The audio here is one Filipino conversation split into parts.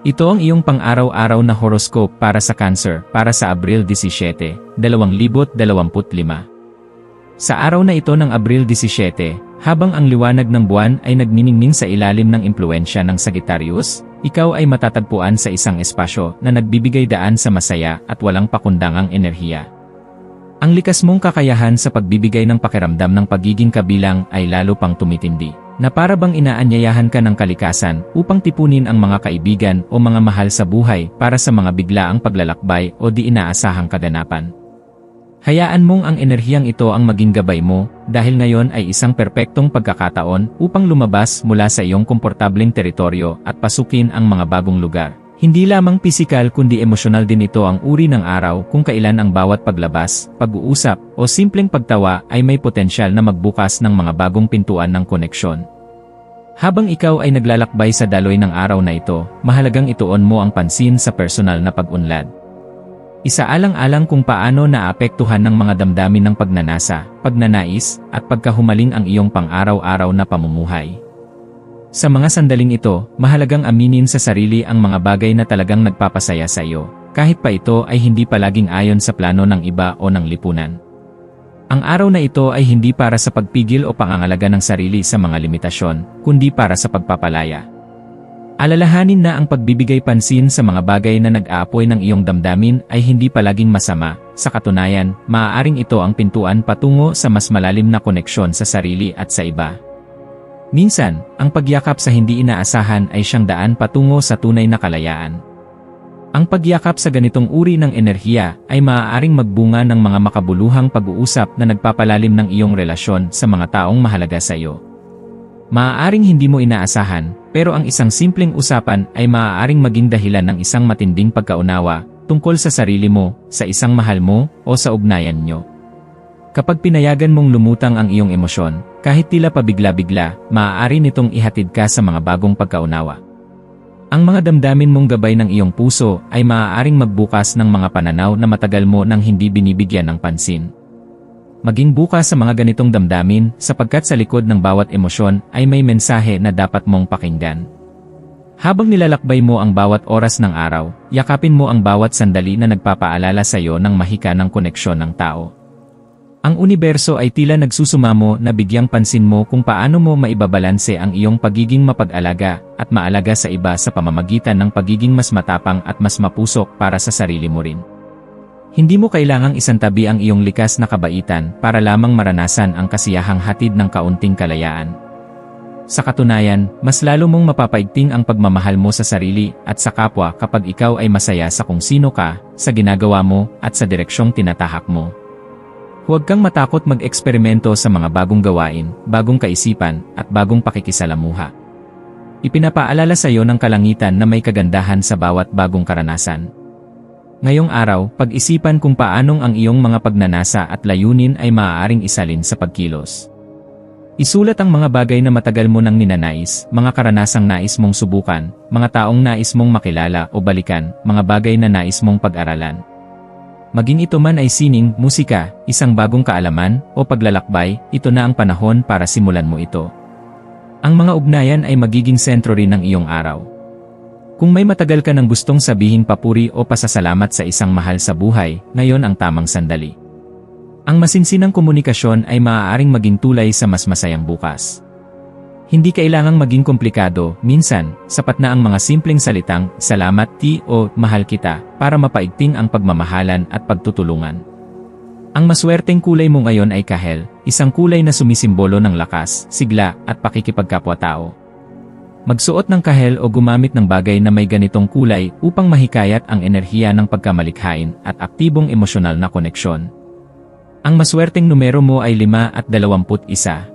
Ito ang iyong pang-araw-araw na horoscope para sa Cancer para sa Abril 17, 2025. Sa araw na ito ng Abril 17, habang ang liwanag ng buwan ay nagniningning sa ilalim ng impluensya ng Sagittarius, ikaw ay matatagpuan sa isang espasyo na nagbibigay daan sa masaya at walang pakundangang enerhiya. Ang likas mong kakayahan sa pagbibigay ng pakiramdam ng pagiging kabilang ay lalo pang tumitindi na para bang inaanyayahan ka ng kalikasan upang tipunin ang mga kaibigan o mga mahal sa buhay para sa mga biglaang paglalakbay o di inaasahang kaganapan. Hayaan mong ang enerhiyang ito ang maging gabay mo dahil ngayon ay isang perpektong pagkakataon upang lumabas mula sa iyong komportableng teritoryo at pasukin ang mga bagong lugar. Hindi lamang pisikal kundi emosyonal din ito ang uri ng araw kung kailan ang bawat paglabas, pag-uusap, o simpleng pagtawa ay may potensyal na magbukas ng mga bagong pintuan ng koneksyon. Habang ikaw ay naglalakbay sa daloy ng araw na ito, mahalagang ituon mo ang pansin sa personal na pag-unlad. Isaalang-alang kung paano naapektuhan ng mga damdamin ng pagnanasa, pagnanais, at pagkahumaling ang iyong pang-araw-araw na pamumuhay. Sa mga sandaling ito, mahalagang aminin sa sarili ang mga bagay na talagang nagpapasaya sa iyo, kahit pa ito ay hindi palaging ayon sa plano ng iba o ng lipunan. Ang araw na ito ay hindi para sa pagpigil o pangangalaga ng sarili sa mga limitasyon, kundi para sa pagpapalaya. Alalahanin na ang pagbibigay pansin sa mga bagay na nag-aapoy ng iyong damdamin ay hindi palaging masama, sa katunayan, maaaring ito ang pintuan patungo sa mas malalim na koneksyon sa sarili at sa iba. Minsan, ang pagyakap sa hindi inaasahan ay siyang daan patungo sa tunay na kalayaan. Ang pagyakap sa ganitong uri ng enerhiya ay maaaring magbunga ng mga makabuluhang pag-uusap na nagpapalalim ng iyong relasyon sa mga taong mahalaga sa iyo. Maaaring hindi mo inaasahan, pero ang isang simpleng usapan ay maaaring maging dahilan ng isang matinding pagkaunawa tungkol sa sarili mo, sa isang mahal mo, o sa ugnayan nyo. Kapag pinayagan mong lumutang ang iyong emosyon, kahit tila pabigla-bigla, maaari nitong ihatid ka sa mga bagong pagkaunawa. Ang mga damdamin mong gabay ng iyong puso ay maaaring magbukas ng mga pananaw na matagal mo nang hindi binibigyan ng pansin. Maging bukas sa mga ganitong damdamin sapagkat sa likod ng bawat emosyon ay may mensahe na dapat mong pakinggan. Habang nilalakbay mo ang bawat oras ng araw, yakapin mo ang bawat sandali na nagpapaalala sa iyo ng mahika ng koneksyon ng tao. Ang universo ay tila nagsusumamo na bigyang pansin mo kung paano mo maibabalanse ang iyong pagiging mapag-alaga at maalaga sa iba sa pamamagitan ng pagiging mas matapang at mas mapusok para sa sarili mo rin. Hindi mo kailangang isantabi ang iyong likas na kabaitan para lamang maranasan ang kasiyahang hatid ng kaunting kalayaan. Sa katunayan, mas lalo mong mapapaigting ang pagmamahal mo sa sarili at sa kapwa kapag ikaw ay masaya sa kung sino ka, sa ginagawa mo, at sa direksyong tinatahak mo. Huwag kang matakot mag-eksperimento sa mga bagong gawain, bagong kaisipan, at bagong pakikisalamuha. Ipinapaalala sa iyo ng kalangitan na may kagandahan sa bawat bagong karanasan. Ngayong araw, pag-isipan kung paanong ang iyong mga pagnanasa at layunin ay maaaring isalin sa pagkilos. Isulat ang mga bagay na matagal mo nang ninanais, mga karanasang nais mong subukan, mga taong nais mong makilala o balikan, mga bagay na nais mong pag-aralan. Maging ito man ay sining, musika, isang bagong kaalaman, o paglalakbay, ito na ang panahon para simulan mo ito. Ang mga ugnayan ay magiging sentro rin ng iyong araw. Kung may matagal ka ng gustong sabihin papuri o pasasalamat sa isang mahal sa buhay, ngayon ang tamang sandali. Ang masinsinang komunikasyon ay maaaring maging tulay sa mas masayang bukas. Hindi kailangang maging komplikado, minsan, sapat na ang mga simpleng salitang, salamat ti o mahal kita, para mapaigting ang pagmamahalan at pagtutulungan. Ang maswerteng kulay mo ngayon ay kahel, isang kulay na sumisimbolo ng lakas, sigla, at pakikipagkapwa-tao. Magsuot ng kahel o gumamit ng bagay na may ganitong kulay upang mahikayat ang enerhiya ng pagkamalikhain at aktibong emosyonal na koneksyon. Ang maswerteng numero mo ay 5 at 21.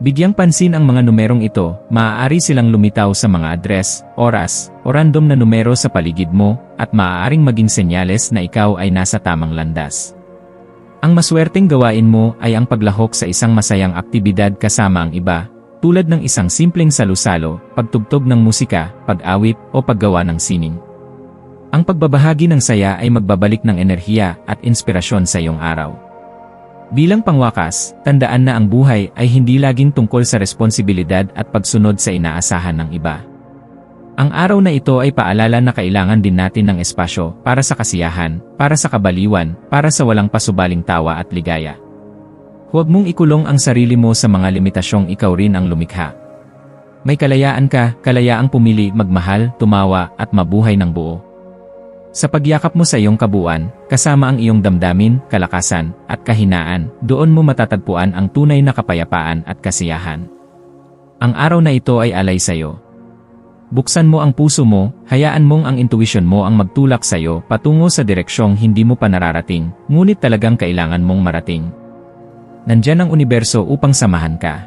Bigyang pansin ang mga numerong ito, maaari silang lumitaw sa mga address, oras, o random na numero sa paligid mo, at maaaring maging senyales na ikaw ay nasa tamang landas. Ang maswerteng gawain mo ay ang paglahok sa isang masayang aktibidad kasama ang iba, tulad ng isang simpleng salusalo, pagtugtog ng musika, pag-awit, o paggawa ng sining. Ang pagbabahagi ng saya ay magbabalik ng enerhiya at inspirasyon sa iyong araw. Bilang pangwakas, tandaan na ang buhay ay hindi laging tungkol sa responsibilidad at pagsunod sa inaasahan ng iba. Ang araw na ito ay paalala na kailangan din natin ng espasyo para sa kasiyahan, para sa kabaliwan, para sa walang pasubaling tawa at ligaya. Huwag mong ikulong ang sarili mo sa mga limitasyong ikaw rin ang lumikha. May kalayaan ka, kalayaang pumili, magmahal, tumawa, at mabuhay ng buo. Sa pagyakap mo sa iyong kabuuan, kasama ang iyong damdamin, kalakasan, at kahinaan, doon mo matatagpuan ang tunay na kapayapaan at kasiyahan. Ang araw na ito ay alay sa iyo. Buksan mo ang puso mo, hayaan mong ang intuition mo ang magtulak sa iyo patungo sa direksyong hindi mo pa nararating, ngunit talagang kailangan mong marating. Nandyan ang universo upang samahan ka.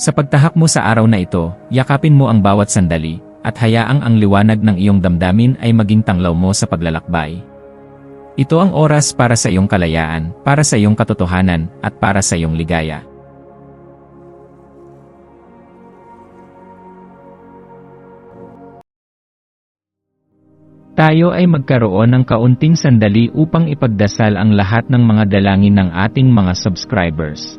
Sa pagtahak mo sa araw na ito, yakapin mo ang bawat sandali, at hayaang ang liwanag ng iyong damdamin ay maging tanglaw mo sa paglalakbay. Ito ang oras para sa iyong kalayaan, para sa iyong katotohanan, at para sa iyong ligaya. Tayo ay magkaroon ng kaunting sandali upang ipagdasal ang lahat ng mga dalangin ng ating mga subscribers